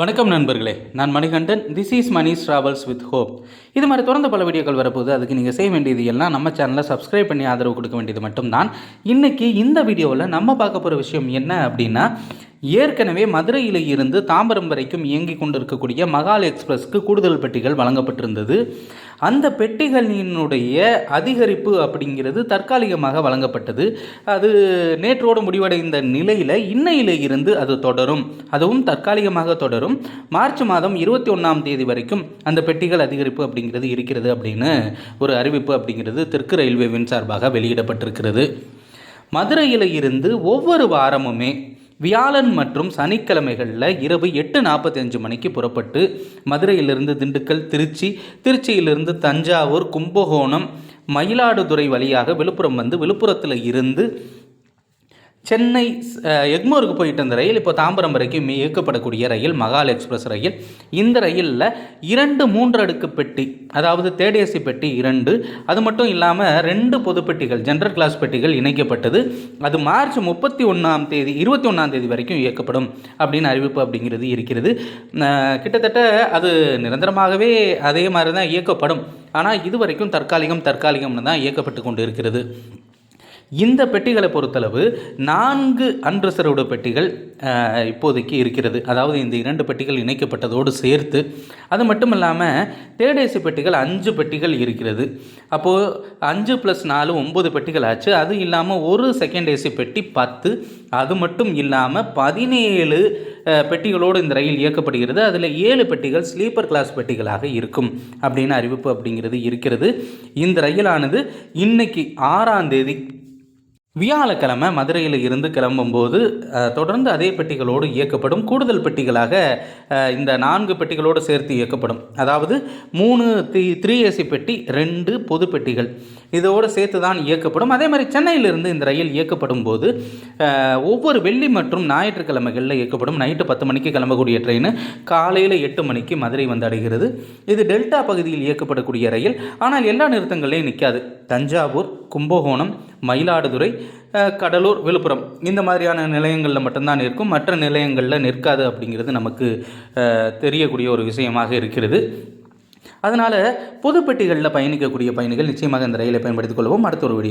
வணக்கம் நண்பர்களே. நான் Manikandan. This is Mani travels with hope இது மாதிரி தொடர்ந்து பல வீடியோக்கள் வரப்போகுது. அதுக்கு நீங்கள் செய்ய வேண்டியது எல்லாம் நம்ம சேனலை சப்ஸ்கிரைப் பண்ணி ஆதரவு கொடுக்க வேண்டியது மட்டும்தான். இன்றைக்கி இந்த வீடியோவில் நம்ம பார்க்க போகிற விஷயம் என்ன அப்படின்னா ஏற்கனவே மதுரையில் இருந்து தாம்பரம் வரைக்கும் இயங்கி கொண்டிருக்கக்கூடிய மகால் எக்ஸ்பிரஸ்க்கு கூடுதல் பெட்டிகள் வழங்கப்பட்டிருந்தது. அந்த பெட்டிகளினுடைய அதிகரிப்பு அப்படிங்கிறது தற்காலிகமாக வழங்கப்பட்டது. அது நேற்றோடு முடிவடைந்த நிலையில் இன்னையில் இருந்து அது தொடரும். அதுவும் தற்காலிகமாக தொடரும். மார்ச் மாதம் இருபத்தி ஒன்றாம் தேதி வரைக்கும் அந்த பெட்டிகள் அதிகரிப்பு அப்படிங்கிறது இருக்கிறது அப்படின்னு ஒரு அறிவிப்பு அப்படிங்கிறது தெற்கு ரயில்வேவின் சார்பாக வெளியிடப்பட்டிருக்கிறது. மதுரையில் இருந்து ஒவ்வொரு வாரமுமே வியாழன் மற்றும் சனிக்கிழமைகளில் இரவு எட்டு நாற்பத்தஞ்சு மணிக்கு புறப்பட்டு மதுரையிலிருந்து திண்டுக்கல் திருச்சி திருச்சியிலிருந்து தஞ்சாவூர் கும்பகோணம் மயிலாடுதுறை வழியாக விழுப்புரம் வந்து விழுப்புரத்தில் இருந்து சென்னை எக்மோருக்கு போயிட்டு அந்த ரயில் இப்போ தாம்பரம் வரைக்கும் இயக்கப்படக்கூடிய ரயில் மகால் எக்ஸ்பிரஸ் ரயில். இந்த ரயிலில் இரண்டு மூன்று அடுக்கு பெட்டி அதாவது தேர்ட் ஏசி பெட்டி இரண்டு. அது மட்டும் இல்லாமல் ரெண்டு பொது பெட்டிகள் ஜென்ரல் கிளாஸ் பெட்டிகள் இணைக்கப்பட்டது. அது மார்ச் முப்பத்தி ஒன்றாம் தேதி இருபத்தி ஒன்றாம் தேதி வரைக்கும் இயக்கப்படும் அப்படின்னு அறிவிப்பு அப்படிங்கிறது இருக்கிறது. கிட்டத்தட்ட அது நிரந்தரமாகவே அதே மாதிரி தான் இயக்கப்படும். ஆனால் இது வரைக்கும் தற்காலிகம் தற்காலிகம்னு தான் இயக்கப்பட்டு கொண்டு இருக்கிறது இந்த பெட்டிகளை பொறுத்தளவு நான்கு அன்ரிசர்வ்டு பெட்டிகள் இப்போதைக்கு இருக்கிறது. அதாவது இந்த இரண்டு பெட்டிகள் இணைக்கப்பட்டதோடு சேர்த்து அது மட்டும் இல்லாமல் தேர்ட் ஏசி பெட்டிகள் அஞ்சு பெட்டிகள் இருக்கிறது. அப்போது அஞ்சு ப்ளஸ் நாலு ஒம்பது பெட்டிகள் ஆச்சு. அது இல்லாமல் ஒரு செகண்ட் ஏசி பெட்டி பத்து. அது மட்டும் இல்லாமல் பதினேழு பெட்டிகளோடு இந்த ரயில் இயக்கப்படுகிறது. அதில் ஏழு பெட்டிகள் ஸ்லீப்பர் கிளாஸ் பெட்டிகளாக இருக்கும் அப்படின்னு அறிவிப்பு அப்படிங்கிறது இருக்கிறது. இந்த ரயிலானது இன்னைக்கு ஆறாம் தேதி வியாழக்கிழமை மதுரையில் இருந்து கிளம்பும்போது தொடர்ந்து அதே பெட்டிகளோடு இயக்கப்படும் கூடுதல் பெட்டிகளாக இந்த நான்கு பெட்டிகளோடு சேர்த்து இயக்கப்படும். அதாவது மூணு த்ரீ த்ரீ ஏசி பெட்டி ரெண்டு பொது பெட்டிகள். இதோடு சேர்த்து தான் இயக்கப்படும். அதே மாதிரி சென்னையிலிருந்து இந்த ரயில் இயக்கப்படும் போது ஒவ்வொரு வெள்ளி மற்றும் ஞாயிற்றுக்கிழமைகளில் இயக்கப்படும். நைட்டு பத்து மணிக்கு கிளம்பக்கூடிய ட்ரெயின் காலையில் எட்டு மணிக்கு மதுரை வந்து அடைகிறது. இது டெல்டா பகுதியில் இயக்கப்படக்கூடிய ரயில். ஆனால் எல்லா நிறுத்தங்களையும் நிற்காது தஞ்சாவூர் கும்பகோணம் மயிலாடுதுறை கடலூர் விழுப்புரம் இந்த மாதிரியான நிலையங்களில் மட்டும்தான் இருக்கும் மற்ற நிலையங்களில் நிற்காது அப்படிங்கிறது நமக்கு தெரியக்கூடிய ஒரு விஷயமாக இருக்கிறது. அதனால் பொது பெட்டிகளில் பயணிக்கக்கூடிய பயணிகள் நிச்சயமாக இந்த ரயிலை பயன்படுத்திக் கொள்ளவும் அடுத்த ஒரு வீடியோ